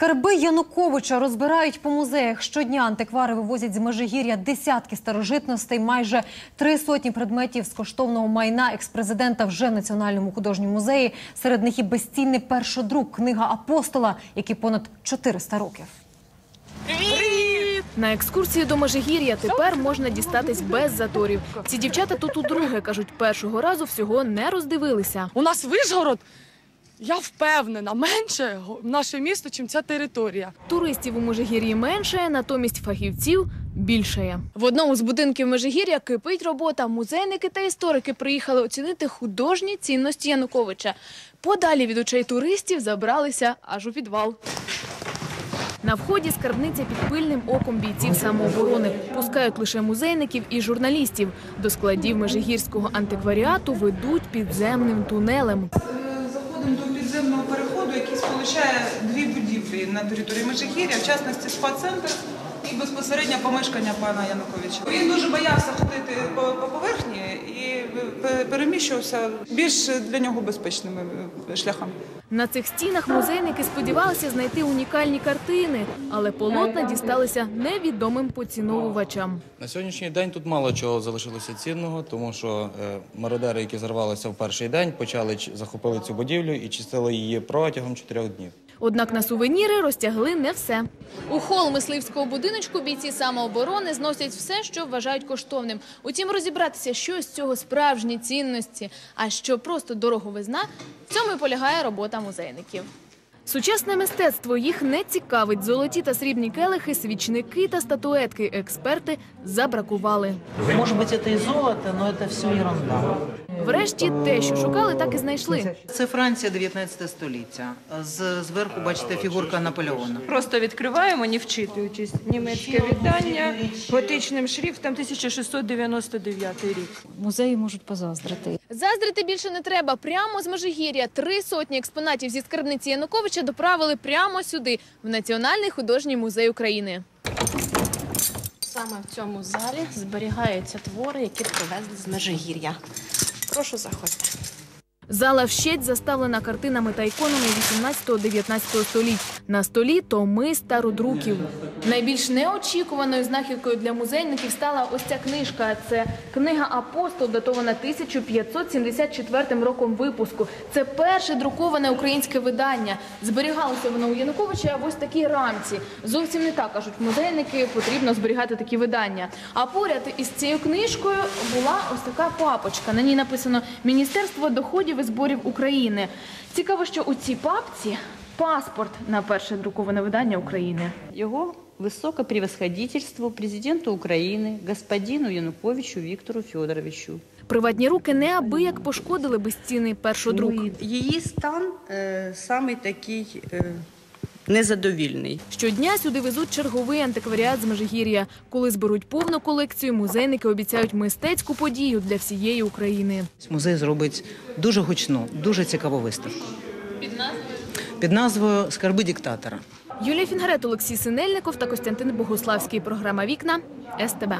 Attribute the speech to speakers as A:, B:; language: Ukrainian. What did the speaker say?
A: Скарби Януковича розбирають по музеях. Щодня антиквари вивозять з Межигір'я десятки старожитностей, майже три сотні предметів з коштовного майна експрезидента вже в Національному художньому музеї. Серед них і безцінний першодрук, книга апостола, який понад 400 років.
B: На екскурсії до Межигір'я тепер можна дістатись без заторів. Ці дівчата тут удруге кажуть, першого разу всього не роздивилися.
C: У нас Вишгород, я впевнена, менше го- наше місто, чим ця територія.
B: Туристів у Межигір'ї менше, натомість фахівців більшає. В одному з будинків Межигір'я кипить робота. Музейники та історики приїхали оцінити художні цінності Януковича. Подалі від очей туристів забралися аж у підвал. На вході скарбниця під пильним оком бійців самооборони. Пускають лише музейників і журналістів. До складів Межигірського антикваріату ведуть підземним тунелем.
D: Заходимо до підземного переходу, який сполучає дві будівлі на території Межигір'я, в частності спа-центр і безпосередньо помешкання пана Януковича. Він дуже боявся ходити по, по поверхні переміщувався більш для нього безпечними е, шляхами.
B: На цих стінах музейники сподівалися знайти унікальні картини, але полотна дісталися невідомим поціновувачам.
E: На сьогоднішній день тут мало чого залишилося цінного, тому що е, мародери, які зарвалися в перший день, почали захопили цю будівлю і чистили її протягом чотирьох днів.
B: Однак на сувеніри розтягли не все. У хол мисливського будиночку бійці самооборони зносять все, що вважають коштовним. Утім, розібратися, що з цього справжні цінності, а що просто дороговизна, в цьому і полягає робота музейників. Сучасне мистецтво їх не цікавить. Золоті та срібні келихи, свічники та статуетки експерти забракували.
F: Может быть, это и золото, но это все ерунда.
B: Врешті те, що шукали, так і знайшли.
F: Це Франція 19 століття. З, зверху бачите фігурка Наполеона.
G: Просто відкриваємо, не вчитуючись. Німецьке видання готичним шрифтом 1699 рік.
H: Музеї можуть позаздрити.
B: Заздрити більше не треба. Прямо з Межигір'я три сотні експонатів зі скарбниці Януковича доправили прямо сюди, в Національний художній музей України.
I: Саме в цьому залі зберігаються твори, які привезли з Межигір'я. Прошу заходьте.
B: Зала вщеть заставлена картинами та іконами 18-19 століть. На столі томи стародруків. Найбільш неочікуваною знахідкою для музейників стала ось ця книжка. Це книга Апостол, датована 1574 роком випуску. Це перше друковане українське видання. Зберігалося воно у Януковича в ось такій рамці. Зовсім не так кажуть музейники. Потрібно зберігати такі видання. А поряд із цією книжкою була ось така папочка. На ній написано Міністерство доходів і зборів України. Цікаво, що у цій папці паспорт на перше друковане видання України.
J: Его высокопревосходительству президенту Украины, господину Януковичу Виктору Федоровичу.
B: Приватні руки неабияк пошкодили безцінний першодрук.
J: Її стан е, самий такий е, незадовільний.
B: Щодня сюди везуть черговий антикваріат з Межигір'я. Коли зберуть повну колекцію, музейники обіцяють мистецьку подію для всієї України.
F: Музей зробить дуже гучну, дуже цікаву виставку. Під назвою? Під назвою Скарби диктатора.
B: Юлія Фінгарет, Олексій Синельников та Костянтин Богославський. Програма Вікна СТБ.